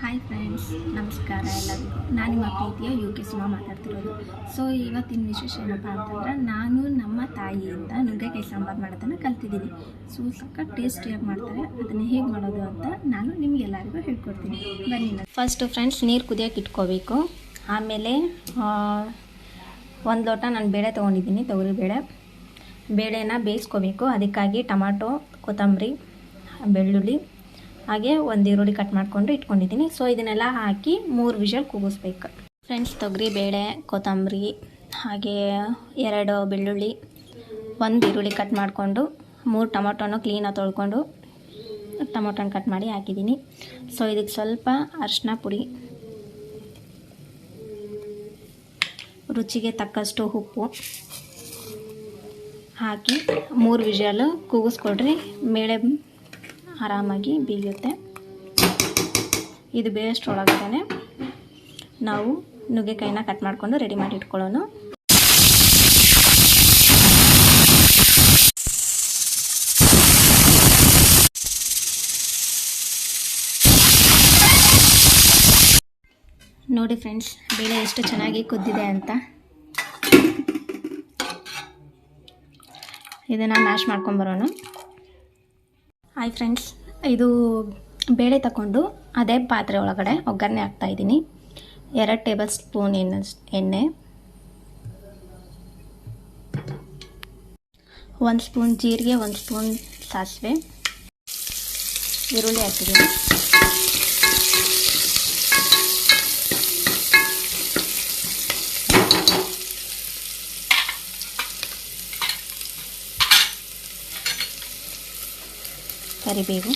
Hi friends ನಮಸ್ಕಾರ ಎಲ್ಲರಿಗೂ. ನಾನು ನಿಮ್ಮ ಪ್ರೀತಿಯ ಯು ಕೆ ಸುಮಾ ಮಾತಾಡ್ತಿರೋದು. ಸೊ ಇವತ್ತಿನ ವಿಶೇಷ ಏನಪ್ಪ ಅಂತಂದ್ರೆ ನಾನು ನಮ್ಮ ತಾಯಿಯಿಂದ ನುಗ್ಗೆಕಾಯಿ ಸಾಂಬಾರು ಮಾಡೋದನ್ನು ಕಲ್ತಿದ್ದೀನಿ. ಸೊ ಸಕ್ಕ ಟೇಸ್ಟಿಯಾಗಿ ಮಾಡ್ತಾರೆ. ಅದನ್ನು ಹೇಗೆ ಮಾಡೋದು ಅಂತ ನಾನು ನಿಮಗೆಲ್ಲರಿಗೂ ಹೇಳ್ಕೊಡ್ತೀನಿ. ಬನ್ನಿ ಫಸ್ಟು ಫ್ರೆಂಡ್ಸ್ ನೀರು ಕುದಿಯೋಕೆ ಇಟ್ಕೋಬೇಕು. ಆಮೇಲೆ ಒಂದು ಲೋಟ ನಾನು ಬೇಳೆ ತೊಗೊಂಡಿದ್ದೀನಿ, ತೊಗರಿ ಬೇಳೆ. ಬೇಳೆನ ಬೇಯಿಸ್ಕೋಬೇಕು. ಅದಕ್ಕಾಗಿ ಟೊಮಾಟೊ, ಕೊತ್ತಂಬರಿ, ಬೆಳ್ಳುಳ್ಳಿ. ಹಾಗೆ ಒಂದು ಈರುಳ್ಳಿ ಕಟ್ ಮಾಡಿಕೊಂಡು ಇಟ್ಕೊಂಡಿದ್ದೀನಿ. ಸೊ ಇದನ್ನೆಲ್ಲ ಹಾಕಿ ಮೂರು ವಿಷಲ್ ಕೂಗಿಸ್ಬೇಕು. ಫ್ರೆಂಡ್ಸ್ ತೊಗರಿ, ಬೇಳೆ, ಕೊತ್ತಂಬರಿ, ಹಾಗೆ ಎರಡು ಬೆಳ್ಳುಳ್ಳಿ, ಒಂದು ಈರುಳ್ಳಿ ಕಟ್ ಮಾಡಿಕೊಂಡು ಮೂರು ಟೊಮೊಟೊನ ಕ್ಲೀನಾಗಿ ತೊಳ್ಕೊಂಡು ಟೊಮೊಟೊನ ಕಟ್ ಮಾಡಿ ಹಾಕಿದ್ದೀನಿ. ಸೊ ಇದಕ್ಕೆ ಸ್ವಲ್ಪ ಅರಿಶಿನ ಪುಡಿ, ರುಚಿಗೆ ತಕ್ಕಷ್ಟು ಉಪ್ಪು ಹಾಕಿ ಮೂರು ವಿಷಲು ಕೂಗಿಸ್ಕೊಡ್ರಿ. ಮೇಳೆ ಆರಾಮಾಗಿ ಬೀಗುತ್ತೆ ಇದು ಬೇಯಷ್ಟರೊಳಗಡೆ ನಾವು ನುಗ್ಗೆಕಾಯಿನ ಕಟ್ ಮಾಡಿಕೊಂಡು ರೆಡಿ ಮಾಡಿ ಇಟ್ಕೊಳ್ಳೋಣ. ನೋಡಿ ಫ್ರೆಂಡ್ಸ್, ಬೇಳೆ ಎಷ್ಟು ಚೆನ್ನಾಗಿ ಕುದ್ದಿದೆ ಅಂತ. ಇದನ್ನು ಮ್ಯಾಶ್ ಮಾಡ್ಕೊಂಬರೋಣ ಹಾಯ್ ಫ್ರೆಂಡ್ಸ್ ಇದು ಬೇಳೆ ತಗೊಂಡು ಅದೇ ಪಾತ್ರೆ ಒಳಗಡೆ ಒಗ್ಗರಣೆ ಹಾಕ್ತಾಯಿದ್ದೀನಿ ಎರಡು ಟೇಬಲ್ ಸ್ಪೂನ್ ಎಣ್ಣೆ ಎಣ್ಣೆ. ಒಂದು ಸ್ಪೂನ್ ಜೀರಿಗೆ, ಒಂದು ಸ್ಪೂನ್ ಸಾಸಿವೆ. ಈರುಳ್ಳಿ ಹಾಕಿದ್ದೀನಿ. ಕರಿಬೇವು.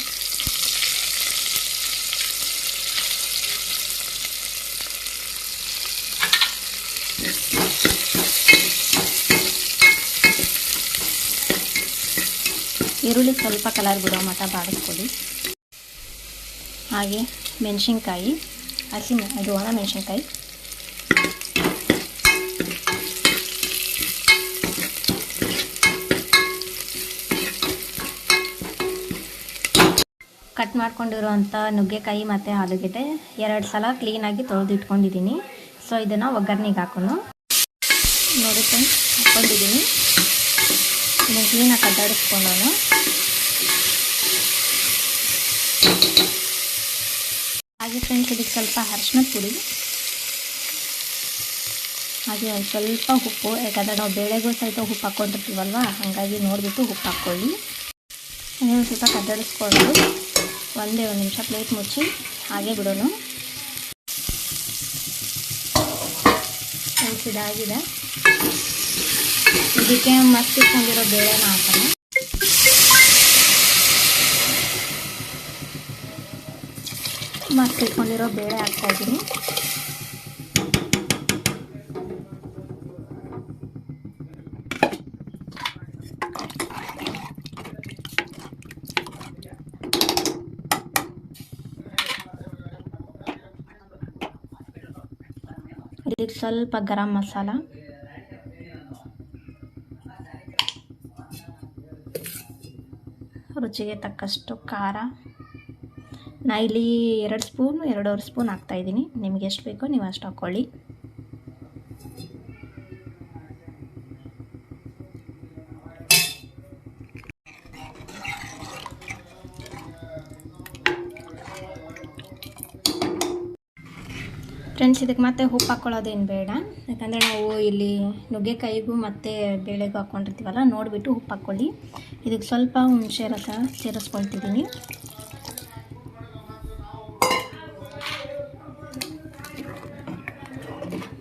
ಈರುಳ್ಳಿ ಸ್ವಲ್ಪ ಕಲರ್ ಬಿಡೋ ಮಟ್ಟ ಬಾಡಿಸ್ಕೊಳ್ಳಿ. ಹಾಗೆ ಮೆಣಸಿನ್ಕಾಯಿ ಹಸಿ ಇದು ಒಣ ಮೆಣಸಿನ್ಕಾಯಿ. ಕಟ್ ಮಾಡ್ಕೊಂಡಿರುವಂಥ ನುಗ್ಗೆಕಾಯಿ ಮತ್ತು ಆಲೂಗೆಡ್ಡೆ ಎರಡು ಸಲ ಕ್ಲೀನಾಗಿ ತೊಳೆದು ಇಟ್ಕೊಂಡಿದ್ದೀನಿ. ಸೊ ಇದನ್ನು ಒಗ್ಗರಣೆಗೆ ಹಾಕೊಂಡು ನೋಡಿ ಫ್ರೆಂಡ್ಸ್ ಹಾಕ್ಕೊಂಡಿದ್ದೀನಿ ಇದನ್ನು ಕ್ಲೀನಾಗಿ ಕದ್ದಾಡಿಸ್ಕೊಂಡು ಹಾಗೆ ಫ್ರೆಂಡ್ಸ್ ಇದಕ್ಕೆ ಸ್ವಲ್ಪ ಅರ್ಶಿನದ ಪುಡಿ. ಹಾಗೆ ಒಂದು ಸ್ವಲ್ಪ ಉಪ್ಪು, ಯಾಕಂದರೆ ನಾವು ಬೇಳೆಗೂ ಸಹಿತ ಉಪ್ಪು ಹಾಕ್ಕೊಂಡಿರ್ತೀವಲ್ವ, ಹಾಗಾಗಿ ನೋಡಿಬಿಟ್ಟು ಉಪ್ಪು ಹಾಕ್ಕೊಳ್ಳಿ. ನೀವು ಸ್ವಲ್ಪ ಕದ್ದಾಡಿಸ್ಕೊಂಡು ಒಂದೇ ಒಂದು ನಿಮಿಷ ಪ್ಲೇಟ್ ಮುಚ್ಚಿ ಹಾಗೆ ಬಿಡೋಣ. ಇದಾಗಿದೆ. ಇದಕ್ಕೆ ಮಸ್ತ್ ಇಟ್ಕೊಂಡಿರೋ ಬೇಳೆನ ಹಾಕೋಣ ಮಸ್ತ್ ಇಟ್ಕೊಂಡಿರೋ ಬೇಳೆ ಹಾಕ್ತಾ ಇದಕ್ಕೆ ಸ್ವಲ್ಪ ಗರಂ ಮಸಾಲ. ರುಚಿಗೆ ತಕ್ಕಷ್ಟು ಖಾರ. ನಾ ಇಲ್ಲಿ ಎರಡು ಸ್ಪೂನು, ಎರಡೂವರೆ ಸ್ಪೂನ್ ಹಾಕ್ತಾಯಿದ್ದೀನಿ ನಿಮಗೆ ಎಷ್ಟು ಬೇಕೋ ನೀವು ಅಷ್ಟು ಹಾಕ್ಕೊಳ್ಳಿ ಫ್ರೆಂಡ್ಸ್ ಇದಕ್ಕೆ ಮತ್ತೆ ಉಪ್ಪು ಹಾಕ್ಕೊಳ್ಳೋದೇನು ಬೇಡ. ಯಾಕಂದರೆ ನಾವು ಇಲ್ಲಿ ನುಗ್ಗೆಕಾಯಿಗೂ ಮತ್ತು ಬೇಳೆಗೂ ಹಾಕ್ಕೊಂಡಿರ್ತೀವಲ್ಲ ನೋಡಿಬಿಟ್ಟು ಉಪ್ಪು ಹಾಕ್ಕೊಳ್ಳಿ ಇದಕ್ಕೆ ಸ್ವಲ್ಪ ಹುಣಸೆ ರಸ ಸೇರಿಸ್ಕೊಳ್ತಿದ್ದೀನಿ.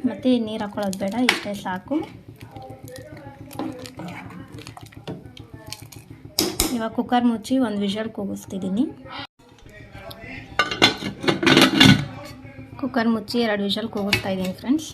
ಮತ್ತು ನೀರು ಹಾಕ್ಕೊಳ್ಳೋದು ಬೇಡ, ಇಷ್ಟೇ ಸಾಕು. ಇವಾಗ ಕುಕ್ಕರ್ ಮುಚ್ಚಿ ಒಂದು ವಿಷಲ್ ಕೂಗಿಸ್ತಿದ್ದೀನಿ. ಕುಕ್ಕರ್ ಮುಚ್ಚಿ ಎರಡು ವಿಷಲ್ ಕೂಗಿಸ್ತಾ ಇದ್ದೀನಿ ಫ್ರೆಂಡ್ಸ್